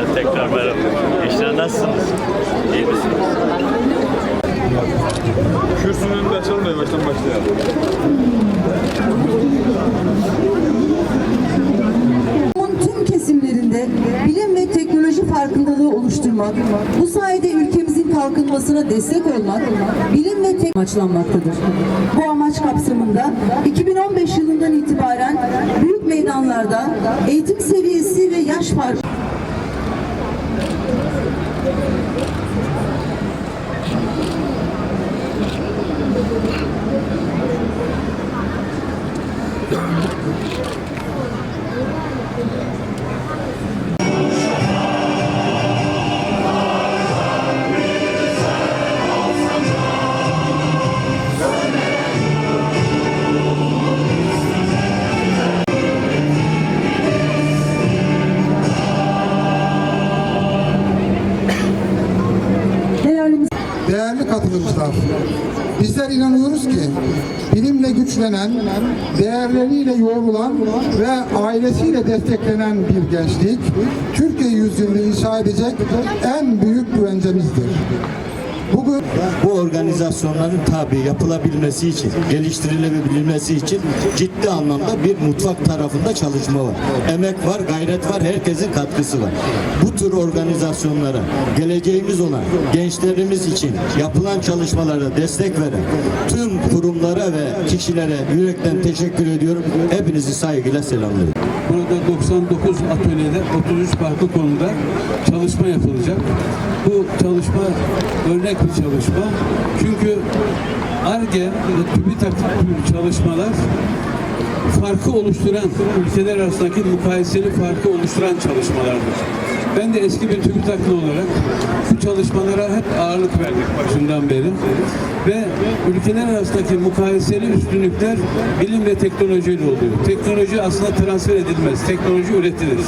Arkadaşlar tekrar merhaba. Gençler nasılsınız? İyi misiniz? Kürsünün önünde açalım da yavaştan başlayalım. Tüm kesimlerinde bilim ve teknoloji farkındalığı oluşturmak, bu sayede ülkemizin kalkınmasına destek olmak, bilim ve tek amaçlanmaktadır. Bu amaç kapsamında 2015 yılından itibaren büyük meydanlarda eğitim seviyesi ve yaş farkı Değerli katılımcılar, bizler inanıyoruz ki bilimle güçlenen, değerleriyle yoğrulan ve ailesiyle desteklenen bir gençlik, Türkiye yüzyılını inşa edecek en büyük güvencemizdir. Bugün bu organizasyonların tabi yapılabilmesi için, geliştirilebilmesi için ciddi anlamda bir mutfak tarafında çalışma var. Emek var, gayret var, herkesin katkısı var. Bu tür organizasyonlara, geleceğimiz olan gençlerimiz için yapılan çalışmalara destek veren tüm kurumlara ve kişilere yürekten teşekkür ediyorum. Hepinizi saygıyla selamlıyorum. Burada 99 atölyede 33 farklı konuda çalışma yapılacak. Bu çalışma örnek bir çalışma. Çünkü ARGE ve TÜBİTAK gibi çalışmalar farkı oluşturan, ülkeler arasındaki mukayeseli farkı oluşturan çalışmalardır. Ben de eski bir TÜBİTAK'lı olarak bu çalışmalara hep ağırlık verdik başından beri. Ve ülkeler arasındaki mukayeseli üstünlükler bilim ve teknolojiyle oluyor. Teknoloji aslında transfer edilmez, teknoloji üretilir.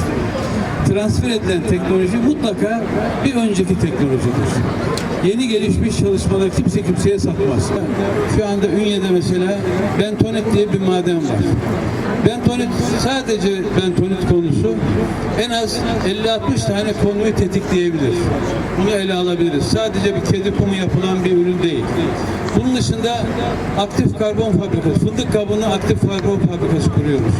Transfer edilen teknoloji mutlaka bir önceki teknolojidir. Yeni gelişmiş çalışmalar kimse kimseye satmaz. Şu anda Ünye'de mesela bentonit diye bir maden var. Bentonit sadece bentonit konusu en az 50-60 tane konuyu tetikleyebilir. Bunu ele alabiliriz. Sadece bir kedi kumu yapılan bir ürün değil. Bunun dışında aktif karbon fabrikası, fındık kabuğunu aktif karbon fabrikası kuruyoruz.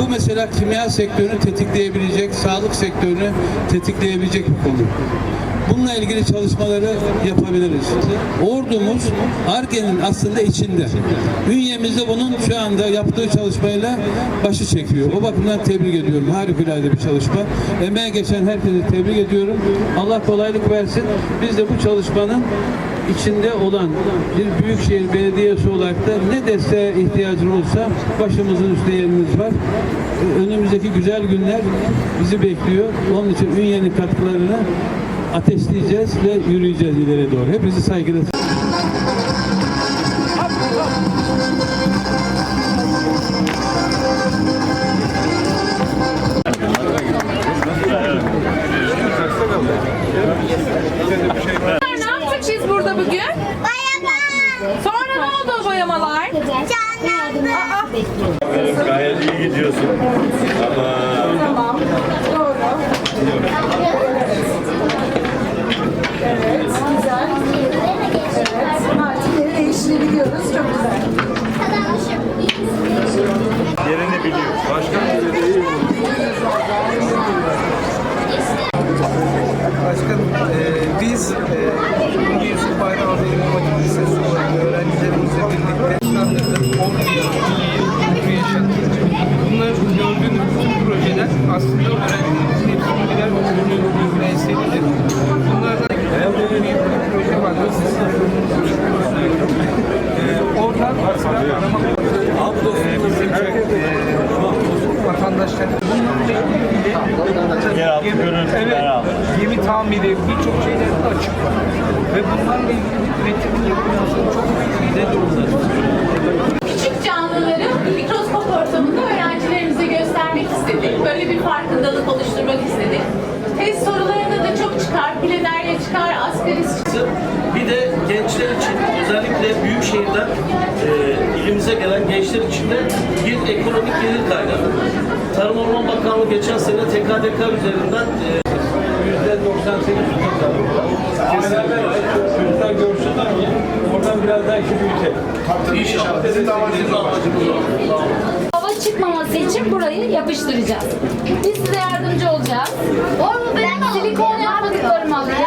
Bu mesela kimya sektörünü tetikleyebilecek, sağlık sektörünü tetikleyebilecek bir konu. Bununla ilgili çalışmaları yapabiliriz. Ordumuz ARGE'nin aslında içinde. Bünyemizde bunun şu anda yaptığı çalışmayla başı çekiyor. O bakımdan tebrik ediyorum. Harikulade bir çalışma. Emeğe geçen herkese tebrik ediyorum. Allah kolaylık versin. Biz de bu çalışmanın içinde olan bir büyükşehir belediyesi olarak da ne desteğe ihtiyacın olsa başımızın üstte yeriniz var. Önümüzdeki güzel günler bizi bekliyor. Onun için Ünye'nin katkılarını ateşleyeceğiz ve yürüyeceğiz ileri doğru. Hepinizi saygıyla Ne yaptık biz burada bugün? Bayama. Sonra ne oldu o boyamalar? Canlandı. Aa, Gayet iyi gidiyorsun. Yeraltı gemi- görüntüler evet, aldı. gemi tamiri birçok şeyler de açık var. Ve bunlarla ilgili üretimin yapılmasını çok Tarım Orman Bakanlığı geçen sene TKDK üzerinden e, %98 tutalım. Beraber çocuklar görsünler onu. Oradan biraz daha işi büyütelim. İnşallah. Bizim de amacımız o. Hava çıkmaması için burayı yapıştıracağız. Biz size yardımcı olacağız. Ben silikon yapmadıklarımı alayım.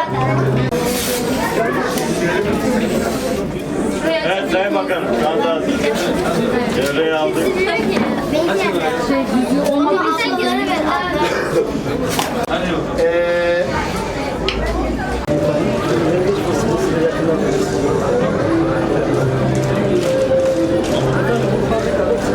Evet Sayın Bakanım, şu anda devreye aldık. Ee,